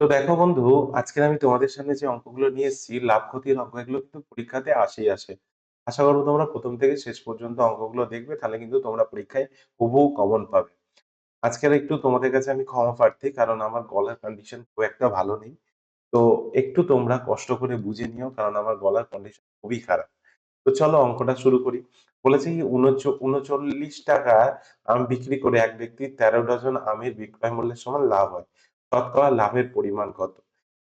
তো দেখো বন্ধু আজকে আমি তোমাদের সামনে যে অঙ্কগুলো নিয়ে এসেছি, লাভ ক্ষতির অঙ্ক এগুলো কিন্তু পরীক্ষাতে আসেই আসে। আশা করব তোমরা প্রথম থেকে শেষ পর্যন্ত অঙ্কগুলো দেখবে, তাহলে কিন্তু তোমরা পরীক্ষায় হুবহু কমন পাবে। আজকের একটু তোমাদের কাছে আমি ক্ষমা প্রার্থী, কারণ আমার গলার কন্ডিশন খুব একটা ভালো নেই। তো একটু তোমরা কষ্ট করে বুঝে নিও, কারণ আমার গলার কন্ডিশন খুবই খারাপ। তো চলো অঙ্কটা শুরু করি। বলেছে কি, উনচ- উনচল্লিশ টাকা আম বিক্রি করে এক ব্যক্তি তেরো ডজন আমের বিক্রয় মূল্যের সমান লাভ হয়। শতকরা লাভের পরিমাণ কত?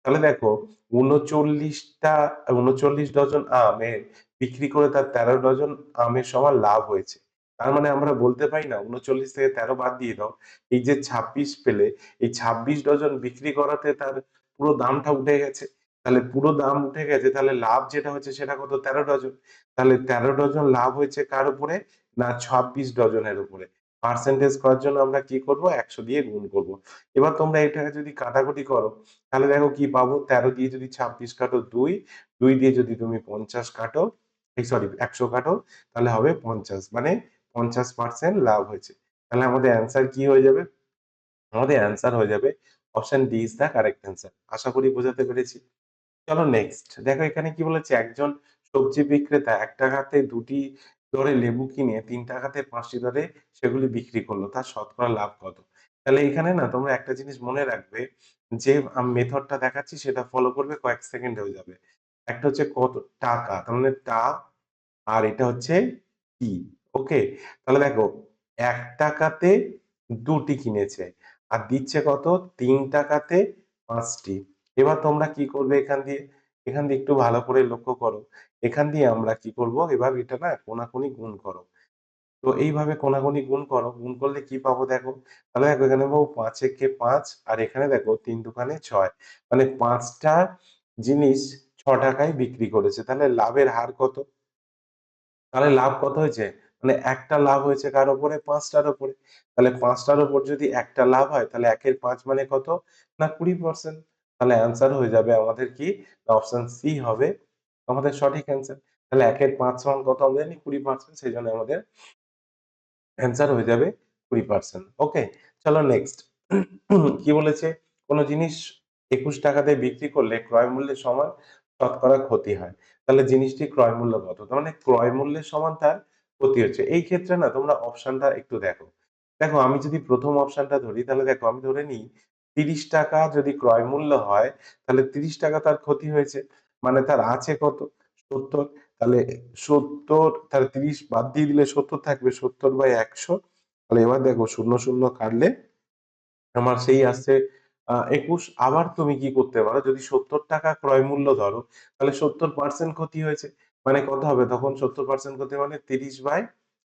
তাহলে দেখো, উনচল্লিশটা, উনচল্লিশ ডজন আমের বিক্রি করে তার তেরো ডজন আমের সমান লাভ হয়েছে। তার মানে আমরা বলতে পারি না, উনচল্লিশ থেকে তেরো বাদ দিয়ে দাও, এই যে ছাব্বিশ পেলে, এই ছাব্বিশ ডজন বিক্রি করাতে তার পুরো দামটা উঠে গেছে। তাহলে পুরো দাম উঠে গেছে, তাহলে লাভ যেটা হচ্ছে সেটা কত? তেরো ডজন। তাহলে তেরো ডজন লাভ হয়েছে কার উপরে? না, ছাব্বিশ ডজনের উপরে। পার্সেন্টেজ করার জন্য আমরা কি করব? একশো দিয়ে গুণ করব। এবার তোমরা এটাকে যদি কাটাকুটি করো, তাহলে দেখো কি পাবো? তেরো দিয়ে যদি ছাব্বিশ কাটো দুই দুই দিয়ে যদি তুমি পঞ্চাশ কাটো, এই সরি একশো কাটো, তাহলে হবে পঞ্চাশ। মানে পঞ্চাশ পার্সেন্ট লাভ হয়েছে। তাহলে আমাদের অ্যান্সার কি হয়ে যাবে? আমাদের অ্যান্সার হয়ে যাবে option D is the correct answer আশা করি বোঝাতে পেরেছি। চলো নেক্সট দেখো এখানে কি বলেছে? একজন সবজি বিক্রেতা এক টাকাতে দুটি দরে লেবু কিনে তিন টাকাতে পাঁচটি দরে সেগুলি বিক্রি করল, তার শতকরা লাভ কত? তাহলে এখানে না তোমরা একটা জিনিস মনে রাখবে, যে মেথডটা দেখাচ্ছি সেটা ফলো করবে কয়েক সেকেন্ড হয়ে যাবে। একটা হচ্ছে কত টাকা, তার মানে টা আর এটা হচ্ছে কি ওকে তাহলে দেখো, এক টাকাতে দুটি কিনেছে, আর দিচ্ছে কত? তিন টাকাতে পাঁচটি। এবার তোমরা কি করবে এখান দিয়ে? এখান দিয়ে একটু ভালো করে লক্ষ্য করো। এখান দিয়ে আমরা কি করব? এবার এটা না কোনাকুনি গুণ করো। তো এইভাবে কোনাকুনি গুণ করো। গুণ করলে কি পাবো দেখো? তাহলে দেখো এখানে পাবো পাঁচ একে পাঁচ আর এখানে দেখো তিন দোকানে ছয়। মানে পাঁচটা জিনিস ছ টাকায় বিক্রি করেছে। তাহলে লাভের হার কত? তাহলে লাভ কত হয়েছে? মানে একটা লাভ হয়েছে কার উপরে পাঁচটার উপরে তাহলে পাঁচটার উপর যদি একটা লাভ হয়, তাহলে একের পাঁচ মানে কত? না কুড়ি পার্সেন্ট তাহলে অ্যান্সার হয়ে যাবে আমাদের কি? অপশন সি হবে আমাদের সঠিক অ্যান্সার তাহলে একের পাঁচ সমান কত আমরা জানি? কুড়ি পার্সেন্ট সেই জন্য আমাদের অ্যান্সার হয়ে যাবে কুড়ি পার্সেন্ট ওকে চলো নেক্সট কি বলেছে? কোনো জিনিস একুশ টাকাতে বিক্রি করলে ক্রয় মূল্যের সমান শতকরা ক্ষতি হয়। তাহলে জিনিসটি ক্রয় মূল্য কত? তার মানে ক্রয় মূল্যের সমান তার ক্ষতি হচ্ছে। এই ক্ষেত্রে না, তোমরা অপশনটা একটু দেখো। দেখো, আমি যদি প্রথম অপশনটা ধরি, তাহলে দেখো, আমি ধরে নিই, তিরিশ টাকা যদি ক্রয় মূল্য হয়, তাহলে তিরিশ টাকা তার ক্ষতি হয়েছে। মানে তার আছে কত? সত্তর। তাহলে সত্তর তাহলে তিরিশ বাদ দিয়ে দিলে সত্তর থাকবে, সত্তর বাই একশো। তাহলে এবার দেখো শূন্য শূন্য কাটলে আমার সেই আসছে একুশ। আবার তুমি কি করতে পারো? যদি সত্তর টাকা ক্রয় মূল্য ধরো, তাহলে সত্তর পার্সেন্ট ক্ষতি হয়েছে। মানে কত হবে? তখন সত্তর পার্সেন্ট ক্ষতি মানে তিরিশ বাই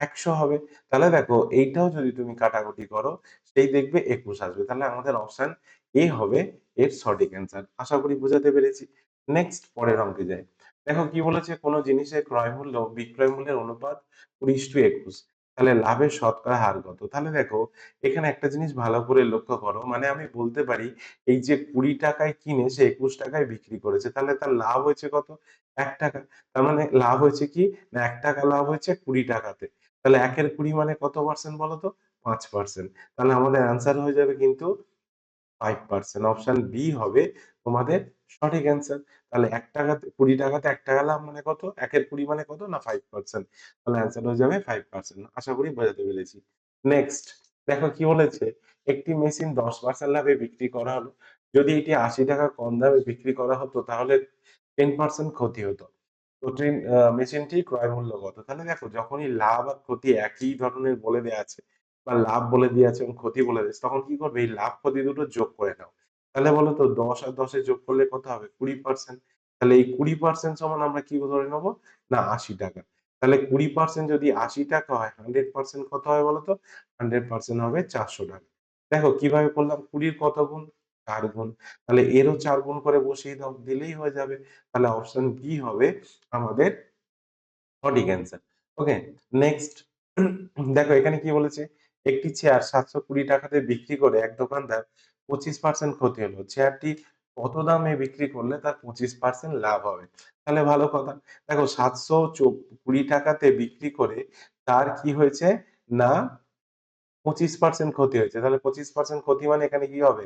একশো হবে। তাহলে দেখো এইটাও যদি তুমি কাটাকুটি করো, সেই দেখবে একুশ আসবে। তাহলে আমাদের অপশন এ হবে এর সঠিক অ্যান্সার আশা করি বোঝাতে পেরেছি। নেক্সট পরের অঙ্কে যাই। দেখো কি বলেছে? কোনো জিনিসের ক্রয় মূল্য, বিক্রয় মূল্যের অনুপাত কুড়ি টু একুশ। তাহলে লাভের শতকরা হার কত? তাহলে দেখো, এখানে একটা জিনিস ভালো করে লক্ষ্য করো। মানে আমি বলতে পারি, এই যে কুড়ি টাকায় কিনে সে একুশ টাকায় বিক্রি করেছে, তাহলে তার লাভ হয়েছে কত? এক টাকা। তার মানে লাভ হয়েছে কি? না, এক টাকা লাভ হয়েছে কুড়ি টাকাতে। তাহলে একের কুড়ি মানে কত পার্সেন্ট বলো তো? পাঁচ পার্সেন্ট তাহলে আমাদের অ্যান্সার হয়ে যাবে কিন্তু অপশন বি হবে তোমাদের সঠিক তাহলে টাকাতে, কুড়ি টাকাতে টাকা লাভ মানে কত? মানে কত না তাহলে হয়ে যাবে আশা করি বোঝাতে পেরেছি। নেক্সট দেখো কি বলেছে? একটি মেশিন দশ পার্সেন্ট লাভে বিক্রি করা হলো। যদি এটি আশি টাকা কম দামে বিক্রি করা হতো, তাহলে টেন পার্সেন্ট ক্ষতি হতো। তো মেশিনটি ক্রয় মূল্য কত? তাহলে দেখো, যখনই লাভ আর ক্ষতি একই ধরনের বলে দেয়া আছে বা লাভ বলে দিয়ে আছে এবং ক্ষতি বলে দিয়েছে, তখন কি করবে? এই লাভ ক্ষতি দুটো যোগ করে নাও। তাহলে বলো তো, দশ আর দশে যোগ করলে কত হবে? কুড়ি পার্সেন্ট তাহলে এই কুড়ি পার্সেন্ট সমান আমরা কি ধরে নেব? না, আশি টাকা। তাহলে কুড়ি পার্সেন্ট যদি আশি টাকা হয় হান্ড্রেড পার্সেন্ট কত হয় বলতো হান্ড্রেড পার্সেন্ট হবে চারশো টাকা। দেখো, কীভাবে করলাম? কুড়ির কত গুণ? চার গুণ। তাহলে এরও চার গুণ করে বসিয়ে দাও, দিলেই হয়ে যাবে। তাহলে অপশন বি হবে আমাদের সঠিক অ্যান্সার ওকে নেক্সট দেখো, এখানে কি বলেছে? একটি চেয়ার সাতশো কুড়ি টাকাতে বিক্রি করে এক দোকানদার পঁচিশ পার্সেন্ট ক্ষতি হলো। চেয়ারটি কত দামে বিক্রি করলে তার পঁচিশ পার্সেন্ট লাভ হবে? তাহলে ভালো কথা। দেখো, সাতশো কুড়ি টাকাতে বিক্রি করে তার কি হয়েছে? না, পঁচিশ পার্সেন্ট ক্ষতি হয়েছে। তাহলে পঁচিশ পার্সেন্ট ক্ষতি মানে এখানে কি হবে?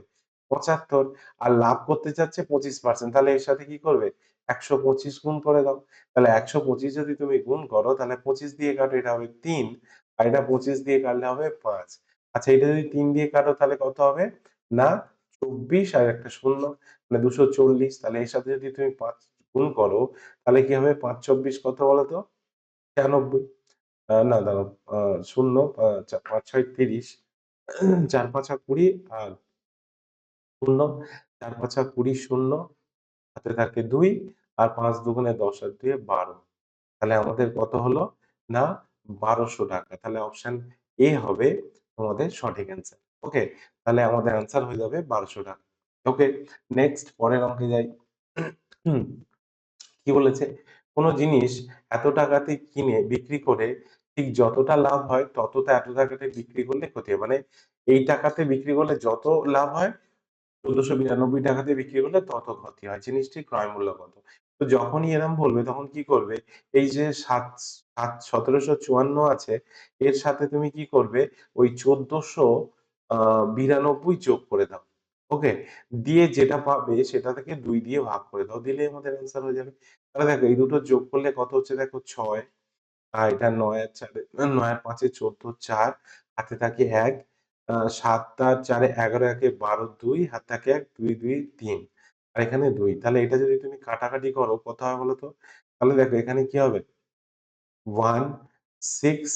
পঁচাত্তর। আর লাভ করতে চাচ্ছে পঁচিশ পার্সেন্ট তাহলে এর সাথে কি করবে? একশো পঁচিশ গুণ করে দাও। তাহলে একশো পঁচিশ যদি তুমি গুণ করো, তাহলে পঁচিশ দিয়ে কাটো, এটা হবে তিন। এটা পঁচিশ দিয়ে কাটলে হবে পাঁচ। আচ্ছা এটা যদি তিন দিয়ে কাটো তাহলে কত হবে? না চব্বিশ আর একটা শূন্য মানে দুশো চল্লিশ। তাহলে এর সাথে যদি তুমি পাঁচ গুণ করো তাহলে কি হবে? পাঁচ চব্বিশ কত বলো তো? ছিয়ানব্বই। না আহ, শূন্য পাঁচ ছয় তিরিশ। চার পাঁচা কুড়ি আর শূন্য চার পাঁচা কুড়ি শূন্য হাতে থাকে দুই আর পাঁচ দুগুণে দশ আর দুয়ে বারো। তাহলে আমাদের কত হলো? না বারোশো টাকা। তাহলে অপশন এ হবে তোমাদের সঠিক অ্যান্সার ওকে তাহলে আমাদের অ্যান্সার হয়ে যাবে বারোশো টাকা। ওকে নেক্সট পরের অঙ্কে যাই। কি বলেছে? কোনো জিনিস এত টাকাতে কিনে, বিক্রি করে, ঠিক যতটা লাভ হয়, ততটা এত টাকাতে বিক্রি করলে ক্ষতি হয়। মানে এই টাকাতে বিক্রি করলে যত লাভ হয়, চোদ্দশো বিরানব্বই টাকাতে বিক্রি করলে তত ক্ষতি হয়। জিনিসটি ক্রয় মূল্য কত? তো যখনই এরম বলবে তখন কি করবে? এই যে সাত সাত, সতেরোশো চুয়ান্ন আছে, এর সাথে তুমি কি করবে? ওই চোদ্দশো বিরানব্বই যোগ করে দাও। ওকে? দিয়ে যেটা পাবে সেটা থেকে দুই দিয়ে ভাগ করে দাও। দিলে আমাদের অ্যান্সার হয়ে যাবে। তাহলে দেখো, এই দুটো যোগ করলে কত হচ্ছে? দেখো, ছয়। আর এটা নয় আর চারে, নয় আর পাঁচে চোদ্দ, চার। হাতে থাকে এক। সাত আর চারে এগারো একে বারো, দুই। হাত থাকে এক, দুই দুই, তিন। আর এখানে দুই। তাহলে এটা যদি তুমি কাটাকাটি করো কত হয় বলো তো? তাহলে দেখো এখানে কি হবে? One, six,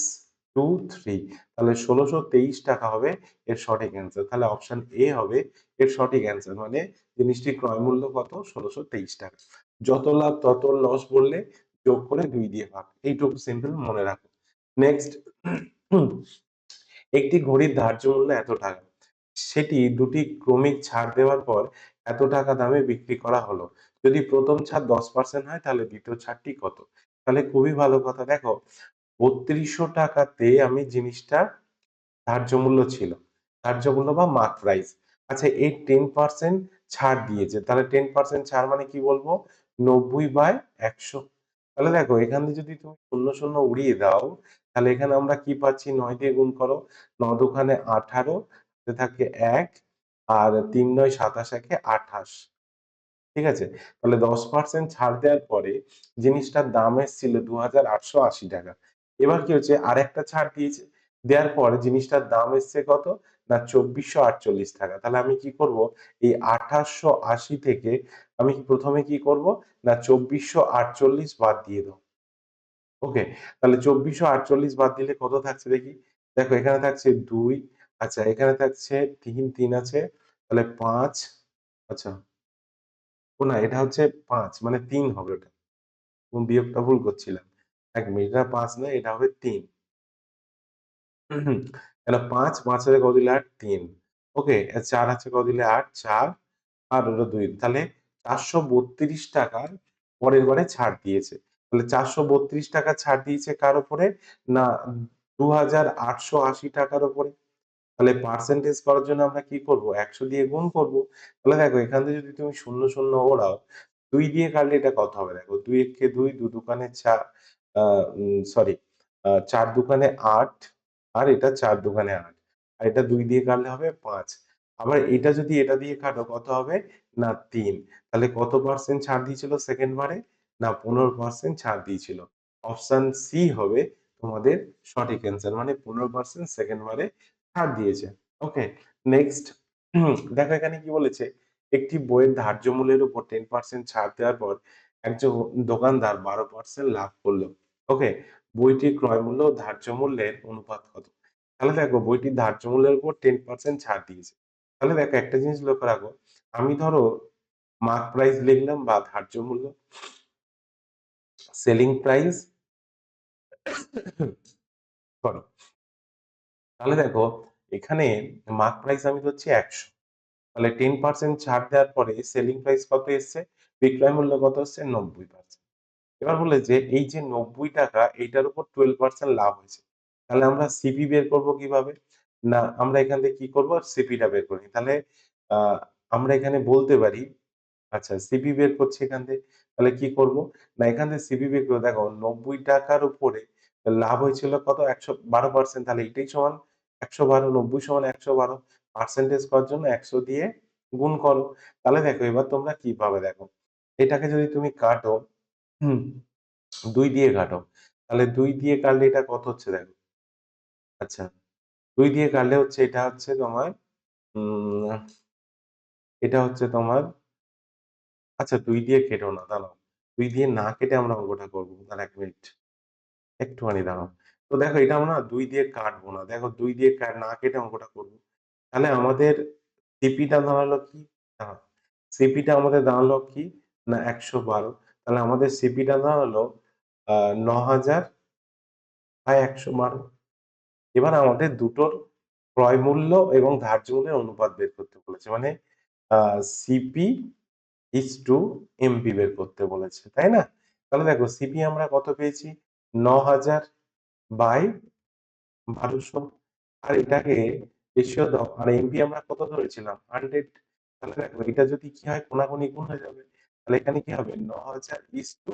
two, three. তাহলে ষোলোশো তেইশ টাকা হবে এর সঠিক অ্যান্সার তাহলে অপশন এ হবে এর সঠিক অ্যান্সার মানে জিনিসটির ক্রয় মূল্য কত? ষোলোশো তেইশ টাকা। যত লাভ, তত লস বললে যোগ করে দুই দিয়ে ভাগ। এইটুকু সিম্পল মনে রাখো। নেক্সট একটি ঘড়ির ধার্য মূল্য এত টাকা। সেটি দুটি ক্রমিক ছাড় দেওয়ার পর এত টাকা দামে বিক্রি করা হলো? যদি প্রথম ছাড় দশ পার্সেন্ট হয়, তাহলে দ্বিতীয় ছাড়টি কত? তাহলে খুবই ভালো কথা। দেখো, বত্রিশশো টাকাতে আমি জিনিসটা ধার্য মূল্য ছিল। ধার্য মূল্য বা মার্ক প্রাইস আচ্ছা এই টেন পার্সেন্ট ছাড় দিয়েছে। তাহলে টেন পার্সেন্ট ছাড় মানে কি বলব? নব্বই বাই একশো। তাহলে দেখো, এখান এখানে যদি তুমি শূন্য শূন্য উড়িয়ে দাও, তাহলে এখানে আমরা কি পাচ্ছি? নয় দিয়ে গুণ করো। ন দোকানে আঠারো থাকে এক। আর তিন নয় সাতাশ একে আঠাশ। ঠিক আছে? তাহলে দশ পার্সেন্ট ছাড় দেওয়ার পরে জিনিসটার দাম এসেছিল দু হাজার আটশো আশি টাকা। এবার কি হচ্ছে? আর একটা ছাড় দিয়েছে। দেওয়ার পরে জিনিসটার দাম এসছে কত? না, চব্বিশশো আটচল্লিশ টাকা। তাহলে আমি কি করব? এই আঠাশশো আশি থেকে আমি প্রথমে কি করব? না, চব্বিশশো আটচল্লিশ বাদ দিয়ে দাও। ওকে? তাহলে চব্বিশশো আটচল্লিশ বাদ দিলে কত থাকছে দেখি? দেখো, এখানে থাকছে দুই আচ্ছা এখানে থাকছে তিন তিন আছে। তাহলে পাঁচ আচ্ছা। ও না, এটা হচ্ছে পাঁচ মানে তিন হবে ওটা। বিয়োগটা ভুল করছিলাম। এক মিনিট, এটা পাঁচ না এটা হবে তিন। তাহলে পাঁচ পাঁচ আছে কত দিলে আট? তিন। ওকে, চার আছে কত দিলে আট? চার। আর ওটা দুই। তাহলে চারশো বত্রিশ টাকার পরের বারে ছাড় দিয়েছে। তাহলে চারশো বত্রিশ টাকা ছাড় দিয়েছে কার উপরে? না দু হাজার আটশো আশি টাকার উপরে। তাহলে পার্সেন্টেজ করার জন্য আমরা কি করব? একশো দিয়ে গুণ করব। তাহলে দেখো, এখান থেকে যদি তুমি শূন্য শূন্য ওড়াও, দুই দিয়ে কাটলে এটা কত হবে? দেখো, দুই একে দুই, দু দোকানে চার সরি চার দোকানে আট, আর এটা চার দোকানে আট। আর এটা দুই দিয়ে কাটলে হবে পাঁচ। আবার এটা যদি এটা দিয়ে কাটো, কত হবে? না, তিন। তাহলে কত পার্সেন্ট ছাড় দিয়েছিল সেকেন্ড বারে? না, পনেরো পার্সেন্ট ছাড় দিয়েছিল। অপশান সি হবে তোমাদের সঠিক অ্যান্সার মানে পনেরো পার্সেন্ট সেকেন্ড বারে ছাড় দিয়েছে। ওকে নেক্সট দেখো এখানে কি বলেছে? একটি বইয়ের ধার্য মূল্যের উপর টেন পার্সেন্ট ছাড় দেওয়ার পর একজন দোকানদার বারো পার্সেন্ট লাভ করল। ওকে বইটির ক্রয় মূল্য ধার্য মূল্যের অনুপাত কত? তাহলে দেখো, বইটির ধার্য মূল্যের উপর টেন পার্সেন্ট ছাড় দিয়েছে। তাহলে দেখো, একটা জিনিস লক্ষ্য রাখো, আমি ধরো মার্ক প্রাইস লিখলাম বা ধার্য মূল্য সেলিং প্রাইস করো তাহলে দেখো, এখানে মার্ক প্রাইস আমি ধরছি একশো। তাহলে টেন পার্সেন্ট ছাড় দেওয়ার পরে সেলিং প্রাইস কত এসছে? বিক্রয় মূল্য কত হচ্ছে নব্বই পার্সেন্ট এবার বলে যে এই যে নব্বই টাকা, এইটার উপর টুয়েলভ পার্সেন্ট লাভ হয়েছে। তাহলে আমরা সিপি বের করব কীভাবে? না, আমরা এখান থেকে কি করব? সিপিটা বের করি তাহলে আমরা এখানে বলতে পারি আচ্ছা সিপি বের করছি এখান থেকে। তাহলে কি করব? না, এখান থেকে সিপি বের করে দেখো, নব্বই টাকার উপরে লাভ হয়েছিল কত? একশো বারো পার্সেন্ট তাহলে এটাই সমান একশো বারো নব্বই সমান একশো বারো পার্সেন্টেজ করার জন্য একশো দিয়ে গুণ করো। তাহলে দেখো এবার তোমরা কি দেখো। এটাকে যদি তুমি কাটো হুম, ২ দিয়ে কাটো। তাহলে ২ দিয়ে কাটলে এটা কত হচ্ছে দেখো। আচ্ছা, ২ দিয়ে কাটলে হচ্ছে এটা হচ্ছে তোমার এটা হচ্ছে তোমার আচ্ছা ২ দিয়ে কেটো না দাঁড়াও। ২ দিয়ে না কেটে আমরা অঙ্কটা করব। দাঁড়াও ১ মিনিট। একটুখানি দাঁড়াও। তো দেখো এটা আমরা দুই দিয়ে কাটবো না। দেখো দুই দিয়ে না কেটে অঙ্কটা করব তাহলে আমাদের সিপিটা দাঁড়াল কি? দাঁড়াও। সিপিটা আমাদের দাঁড়াল কি? না ১১২ তাহলে আমাদের সিপিটা দাঁড়াল, আ ৯০০০ বাই ১১২ এবার আমাদের দুটোর ক্রয় মূল্য এবং ধার্য মূল্যের অনুপাত বের করতে বলেছে। মানে সিপি ইস টু এমপি বের করতে বলেছে। তাই না? তাহলে দেখো সিপি আমরা কত পেয়েছি? ৯০০০ বাই ১২০০ আর এটাকে রেশিও দাও। আর এমপি আমরা কত ধরেছিলাম? 100 তাহলে দেখো এটা যদি কি হয় কোনাকুনি গুণ হয়ে যাবে। তাহলে এখানে কি হবে? ৯০০০ ইস টু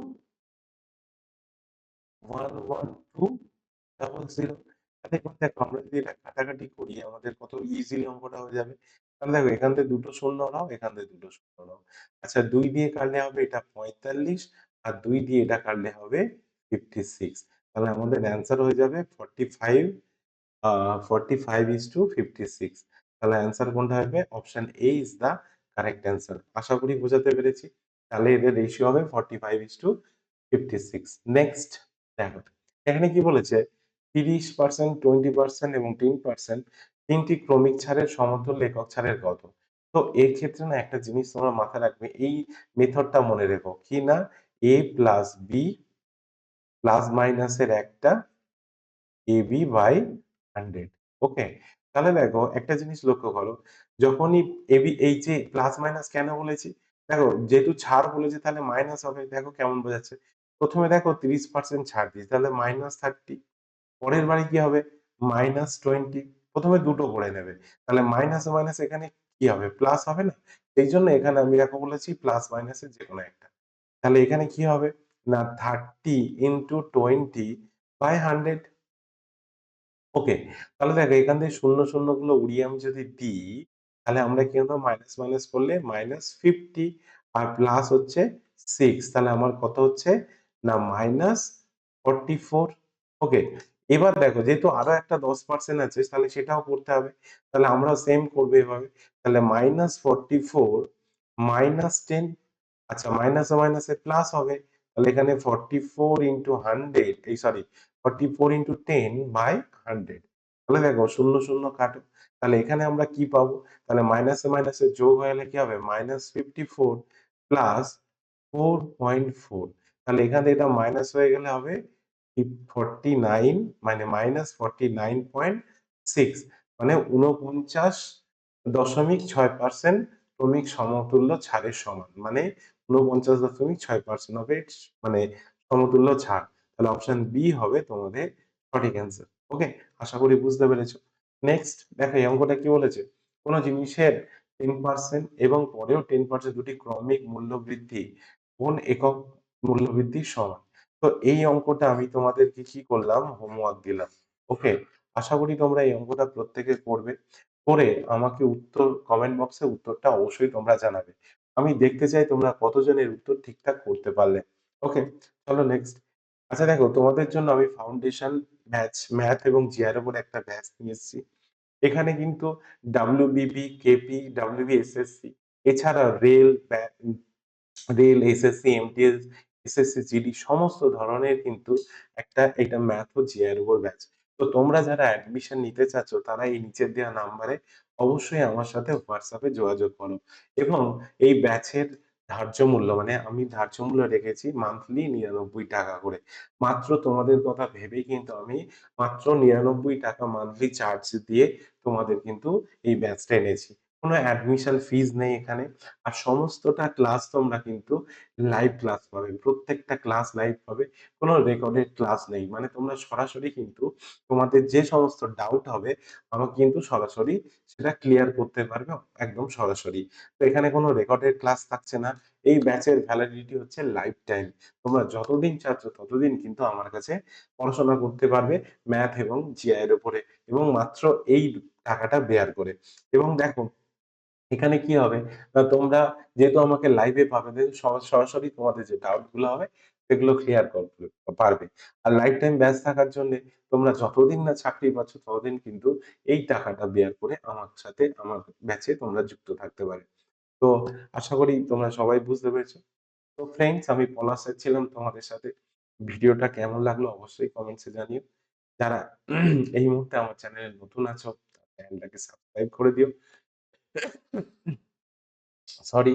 11200 তাহলে এবার দেখো আমরা যদি এটা কাটাকাটি করি আমাদের কত ইজিলি অঙ্কটা হয়ে যাবে। তাহলে দেখো এখান থেকে দুটো শূন্য নাও, এখান থেকে দুটো শূন্য নাও। আচ্ছা দুই দিয়ে কাটলে হবে এটা ৪৫ আর দুই দিয়ে এটা কাটলে হবে 56 তাহলে আমাদের অ্যান্সার হয়ে যাবে forty five forty five is two fifty six তাহলে অ্যান্সার কোনটা হবে? Option A is the correct answer. আশা করি বোঝাতে পেরেছি। তাহলে এদের রেশিও হবে 45:56 নেক্সট দেখো। এখানে কি বলেছে? ৩০%, 20% এবং 10% ৩ ক্রমিক ছাড়ের সমতুল্য লেখক ছাড়ের কত? তো এর ক্ষেত্রে না একটা জিনিস তোমরা মাথায় রাখবে। এই মেথডটা মনে রেখো। কি না? এ প্লাস b প্লাস মাইনাসের একটা AB বাই 100 ওকে? তাহলে দেখো একটা জিনিস লক্ষ্য করো। যখনই AB এই যে প্লাস মাইনাস কেন বলেছি? দেখো যেহেতু ছাড় বলেছে তাহলে মাইনাস হবে। দেখো কেমন বোঝাচ্ছে? ১ম এ দেখো ৩০% ছাড় দিয়েছে তাহলে -30 পরের বারে কি হবে? -20 ১ম এ দুটো করে নেবে। তাহলে মাইনাসে, মাইনাসে এখানে কি হবে? প্লাস হবে না? এইজন্য এখানে আমি দেখো বলেছি প্লাস মাইনাসের যেকোনো একটা। তাহলে এখানে কি হবে? না 30 ইনটু 20 বাই 100 ওকে। তাহলে দেখো এখান থেকে শূন্য, শূন্যগুলো উড়িয়ে আমি যদি দিই, তাহলে আমরা কি হলো মাইনাস, মাইনাস করলে -50 আর প্লাস হচ্ছে 6 তাহলে আমার কত হচ্ছে? না -44 ওকে। এবার দেখো যেহেতু আরও একটা 10% আছে তাহলে সেটাও করতে হবে। তাহলে আমরাও সেম করব এভাবে। তাহলে -44 -10 আচ্ছা মাইনাসে, মাইনাসে প্লাস হবে। তাহলে এখানে 44 ইনটু 100 এই সরি 44 ইনটু 10 বাই 100 তাহলে দেখো 0, 0 কাটো। তাহলে এখানে আমরা কি পাবো? তাহলে মাইনাসে, মাইনাসে যোগ গেলে কি হবে? -54 প্লাস 4.4 তাহলে এখানে এটা মাইনাস হয়ে গেলে হবে ফিফ 49 মানে -49.6 মানে 49.6% ক্রমিক সমতুল্য ছাড়ের সমান। মানে 49.6% হবে মানে সমতুল্য ছাড়। তাহলে অপশন বি হবে তোমাদের সঠিক অ্যান্সার। ওকে? আশা করি বুঝতে পেরেছ। নেক্সট দেখো, এই অঙ্কটা কি বলেছে? কোন জিনিসের 10% এবং পরেও 10% দুটি ক্রমিক মূল্যবৃদ্ধি কোন একক মূল্যবৃদ্ধির সমান? তো এই অঙ্কটা আমি তোমাদেরকে কি করলাম? হোমওয়ার্ক দিলাম। ওকে? আশা করি তোমরা এই অঙ্কটা প্রত্যেকে করবে। করে আমাকে উত্তর কমেন্ট বক্সে উত্তরটা অবশ্যই তোমরা জানাবে। আমি দেখতে চাই তোমরা কতজনের উত্তর ঠিকঠাক করতে পারলে। ওকে? চলো নেক্সট। আচ্ছা দেখো তোমাদের জন্য আমি ফাউন্ডেশন ব্যাচ ম্যাথ এবং জিআর উপর একটা ব্যাচ নিয়ে এসেছি। এখানে কিন্তু WBB, KP, WB, SSC এছাড়া rail, rail, SSC, MTS, SSC, GD সমস্ত ধরনের কিন্তু একটা এটা ম্যাথ ও জিআর উপর ব্যাচ। তো তোমরা যারা অ্যাডমিশন নিতে চাচ্ছ তারা এই নিচের দেওয়া নাম্বারে অবশ্যই আমার সাথে হোয়াটসঅ্যাপে যোগাযোগ করো। এবং এই ব্যাচের ধার্য মূল্য মানে আমি ধার্য মূল্য রেখেছি মান্থলি ৳৯৯ করে। মাত্র তোমাদের কথা ভেবেই কিন্তু আমি মাত্র ৳৯৯ মান্থলি চার্জ দিয়ে তোমাদের কিন্তু এই ব্যাচটা এনেছি। কোন অ্যাডমিশন ফিজ নেই এখানে। আর সমস্তটা ক্লাস তোমরা কিন্তু লাইভ ক্লাস পাবে। প্রত্যেকটা ক্লাস লাইভ পাবে। কোন রেকর্ডেড ক্লাস নেই। মানে তোমরা সরাসরি কিন্তু তোমাদের যে সমস্ত ডাউট হবে, আমাকে কিন্তু সরাসরি সেটা ক্লিয়ার করতে পারবে একদম সরাসরি। তো এখানে কোন রেকর্ডেড ক্লাস থাকছে না। এই ব্যাচের ভ্যালিডিটি হচ্ছে লাইফ টাইম। তোমরা যতদিন চাচ্ছ ততদিন কিন্তু আমার কাছে পড়াশোনা করতে পারবে ম্যাথ এবং জিআই এর উপরে এবং মাত্র এই টাকাটা বেয়ার করে। এবং দেখো এখানে কি হবে? তোমরা যেহেতু আমাকে লাইভে পাবে সরাসরি তোমাদের যে ডাউটগুলো হবে, সেগুলো ক্লিয়ার করতে পারবে। আর লাইফ টাইম ব্যাচ থাকার জন্য তোমরা যতদিন না চাকরি পাচ্ছ, ততদিন কিন্তু এই টাকাটা বেয়ার করে আমার সাথে, আমার ব্যাচে তোমরা যুক্ত থাকতে পারে তো আশা করি তোমরা সবাই বুঝতে পেরেছ। তো ফ্রেন্ডস আমি পলাশ ছিলাম তোমাদের সাথে। ভিডিওটা কেমন লাগল অবশ্যই কমেন্টস জানিও। যারা এই মুহূর্তে আমার চ্যানেলে নতুন আছো চ্যানেলটাকে সাবস্ক্রাইব করে দিও। সরি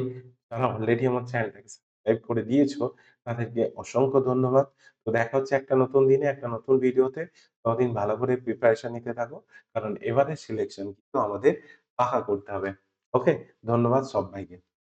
তারা অলরেডি আমার চ্যানেলটাকে সাবস্ক্রাইব করে দিয়েছ তাদেরকে অসংখ্য ধন্যবাদ। তো দেখা হচ্ছে একটা নতুন দিনে, একটা নতুন ভিডিওতে। ততদিন ভালো করে প্রিপারেশন নিতে থাকো। কারণ এবারে সিলেকশন কিন্তু আমাদের পাকা করতে হবে। ওকে? ধন্যবাদ সব্বাইকে।